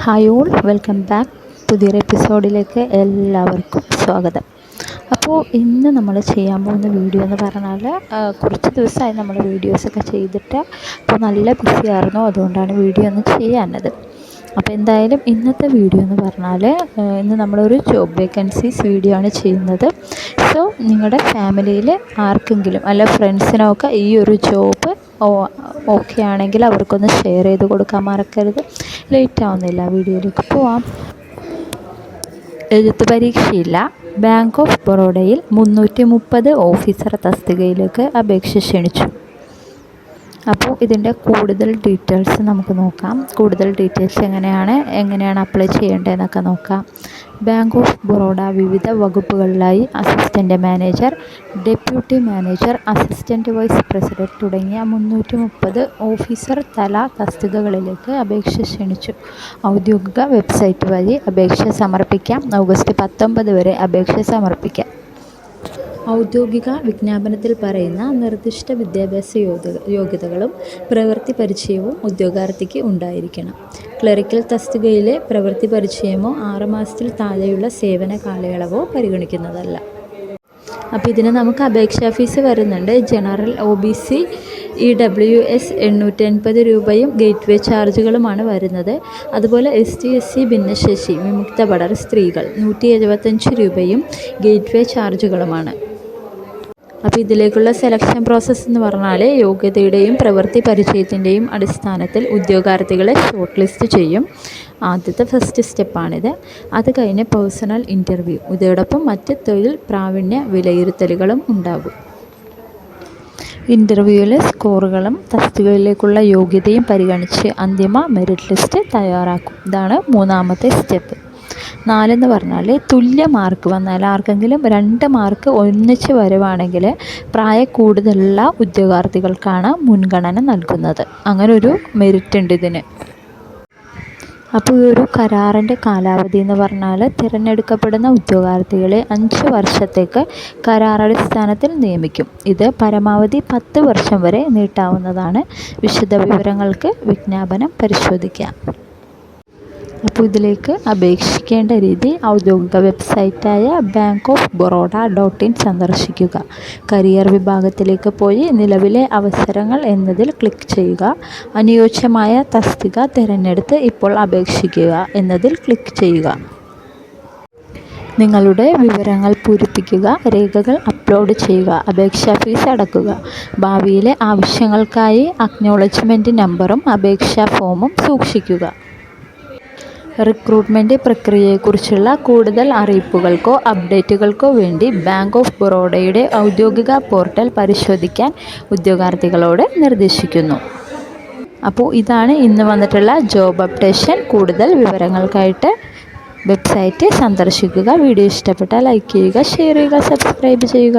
Hi all welcome back. പുതിയൊരു എപ്പിസോഡിലേക്ക് എല്ലാവർക്കും സ്വാഗതം. അപ്പോൾ ഇന്ന് നമ്മൾ ചെയ്യാൻ പോകുന്ന വീഡിയോ എന്ന് പറഞ്ഞാൽ കുറച്ച് ദിവസമായി നമ്മൾ വീഡിയോസൊക്കെ ചെയ്തിട്ട് അപ്പോൾ നല്ല ബിസി ആയിരുന്നു അതുകൊണ്ടാണ് വീഡിയോ ഒന്ന് ചെയ്യാനത് അപ്പോൾ എന്തായാലും ഇന്നത്തെ വീഡിയോ എന്ന് പറഞ്ഞാൽ ഇന്ന് നമ്മളൊരു ജോബ് വേക്കൻസീസ് വീഡിയോ ആണ് ചെയ്യുന്നത്. സോ നിങ്ങളുടെ ഫാമിലിയിൽ ആർക്കെങ്കിലും അല്ല ഫ്രണ്ട്സിനൊക്കെ ഈ ഒരു ജോബ് ഓക്കെ ആണെങ്കിൽ അവർക്കൊന്ന് ഷെയർ ചെയ്ത് കൊടുക്കാൻ മറക്കരുത്. ലേറ്റ് ആവുന്നില്ല വീഡിയോയിലേക്ക് പോവാം. എഴുത്ത് പരീക്ഷയില്ല. ബാങ്ക് ഓഫ് ബറോഡയിൽ മുന്നൂറ്റി മുപ്പത് ഓഫീസർ തസ്തികയിലേക്ക് അപേക്ഷ ക്ഷണിച്ചു. അപ്പോൾ ഇതിന്റെ കൂടുതൽ ഡീറ്റെയിൽസ് നമുക്ക് നോക്കാം. കൂടുതൽ ഡീറ്റെയിൽസ് എങ്ങനെയാണ് എങ്ങനെയാണ് അപ്ലൈ ചെയ്യേണ്ടതെന്നൊക്കെ നോക്കാം. ബാങ്ക് ഓഫ് ബറോഡ വിവിധ വകുപ്പുകളിലായി assistant manager deputy manager assistant vice president തുടങ്ങിയ മുന്നൂറ്റി മുപ്പത് ഓഫീസർ തല തസ്തികകളിലേക്ക് അപേക്ഷ ക്ഷണിച്ചു. ഔദ്യോഗിക വെബ്സൈറ്റ് വഴി അപേക്ഷ സമർപ്പിക്കാം. ഓഗസ്റ്റ് പത്തൊമ്പത് വരെ അപേക്ഷ സമർപ്പിക്കാം. ഔദ്യോഗിക വിജ്ഞാപനത്തിൽ പറയുന്ന നിർദ്ദിഷ്ട വിദ്യാഭ്യാസ യോഗ യോഗ്യതകളും പ്രവൃത്തി പരിചയവും ഉദ്യോഗാർത്ഥിക്ക് ഉണ്ടായിരിക്കണം. ക്ലറിക്കൽ തസ്തികയിലെ പ്രവൃത്തി പരിചയമോ ആറ് മാസത്തിൽ താഴെയുള്ള സേവന കാലയളവോ പരിഗണിക്കുന്നതല്ല. അപ്പോൾ ഇതിന് നമുക്ക് അപേക്ഷാ ഫീസ് വരുന്നുണ്ട്. General O B C E W S എണ്ണൂറ്റി അൻപത് രൂപയും ഗേറ്റ് വേ ചാർജുകളുമാണ് വരുന്നത്. അതുപോലെ എസ് ടി എസ് സി ഭിന്നശേഷി വിമുക്ത പടർ സ്ത്രീകൾ നൂറ്റി എഴുപത്തഞ്ച് രൂപയും ഗേറ്റ് വേ ചാർജുകളുമാണ്. അപ്പോൾ ഇതിലേക്കുള്ള സെലക്ഷൻ പ്രോസസ്സ് എന്ന് പറഞ്ഞാൽ യോഗ്യതയുടെയും പ്രവൃത്തി പരിചയത്തിന്റെയും അടിസ്ഥാനത്തിൽ ഉദ്യോഗാർത്ഥികളെ ഷോർട്ട് ലിസ്റ്റ് ചെയ്യും. ആദ്യത്തെ ഫസ്റ്റ് സ്റ്റെപ്പാണിത് അത് കഴിഞ്ഞ് പേഴ്സണൽ ഇന്റർവ്യൂ ഇതോടൊപ്പം മറ്റ് തൊഴിൽ പ്രാവീണ്യ വിലയിരുത്തലുകളും ഉണ്ടാകും. ഇന്റർവ്യൂവിലെ സ്കോറുകളും തസ്തികയിലേക്കുള്ള യോഗ്യതയും പരിഗണിച്ച് അന്തിമ മെറിറ്റ് ലിസ്റ്റ് തയ്യാറാക്കും. ഇതാണ് മൂന്നാമത്തെ സ്റ്റെപ്പ് നാലെന്ന് പറഞ്ഞാൽ തുല്യ മാർക്ക് വന്നാൽ ആർക്കെങ്കിലും രണ്ട് മാർക്ക് ഒന്നിച്ച് വരുവാണെങ്കിൽ പ്രായ കൂടുതലുള്ള ഉദ്യോഗാർത്ഥികൾക്കാണ് മുൻഗണന നൽകുന്നത്. അങ്ങനെ ഒരു മെറിറ്റ് ഉണ്ട് ഇതിന്. അപ്പോൾ ഈ ഒരു കരാറിന്റെ കാലാവധി എന്ന് പറഞ്ഞാൽ തിരഞ്ഞെടുക്കപ്പെടുന്ന ഉദ്യോഗാർത്ഥികളെ അഞ്ച് വർഷത്തേക്ക് കരാറടിസ്ഥാനത്തിൽ നിയമിക്കും. ഇത് പരമാവധി പത്ത് വർഷം വരെ നീട്ടാവുന്നതാണ്. വിശദ വിവരങ്ങൾക്ക് വിജ്ഞാപനം പരിശോധിക്കാം. അപ്പോൾ ഇതിലേക്ക് അപേക്ഷിക്കേണ്ട രീതി ഔദ്യോഗിക വെബ്സൈറ്റായ bank of Baroda dot in സന്ദർശിക്കുക. കരിയർ വിഭാഗത്തിലേക്ക് പോയി നിലവിലെ അവസരങ്ങൾ എന്നതിൽ ക്ലിക്ക് ചെയ്യുക. അനുയോജ്യമായ തസ്തിക തിരഞ്ഞെടുത്ത് ഇപ്പോൾ അപേക്ഷിക്കുക എന്നതിൽ ക്ലിക്ക് ചെയ്യുക. നിങ്ങളുടെ വിവരങ്ങൾ പൂരിപ്പിക്കുക രേഖകൾ അപ്ലോഡ് ചെയ്യുക അപേക്ഷാ ഫീസ് അടക്കുക. ഭാവിയിലെ ആവശ്യങ്ങൾക്കായി അക്നോളജ്മെന്റ് നമ്പറും അപേക്ഷാ ഫോമും സൂക്ഷിക്കുക. റിക്രൂട്ട്മെന്റ് പ്രക്രിയയെക്കുറിച്ചുള്ള കൂടുതൽ അറിയിപ്പുകൾക്കോ അപ്ഡേറ്റുകൾക്കോ വേണ്ടി ബാങ്ക് ഓഫ് ബറോഡയുടെ ഔദ്യോഗിക പോർട്ടൽ പരിശോധിക്കാൻ ഉദ്യോഗാർത്ഥികളോട് നിർദ്ദേശിക്കുന്നു. അപ്പോൾ ഇതാണ് ഇന്ന് വന്നിട്ടുള്ള ജോബ് അപ്ഡേഷൻ. കൂടുതൽ വിവരങ്ങൾക്കായിട്ട് വെബ്സൈറ്റ് സന്ദർശിക്കുക വീഡിയോ ഇഷ്ടപ്പെട്ടാൽ ലൈക്ക് ചെയ്യുക ഷെയർ ചെയ്യുക സബ്സ്ക്രൈബ് ചെയ്യുക.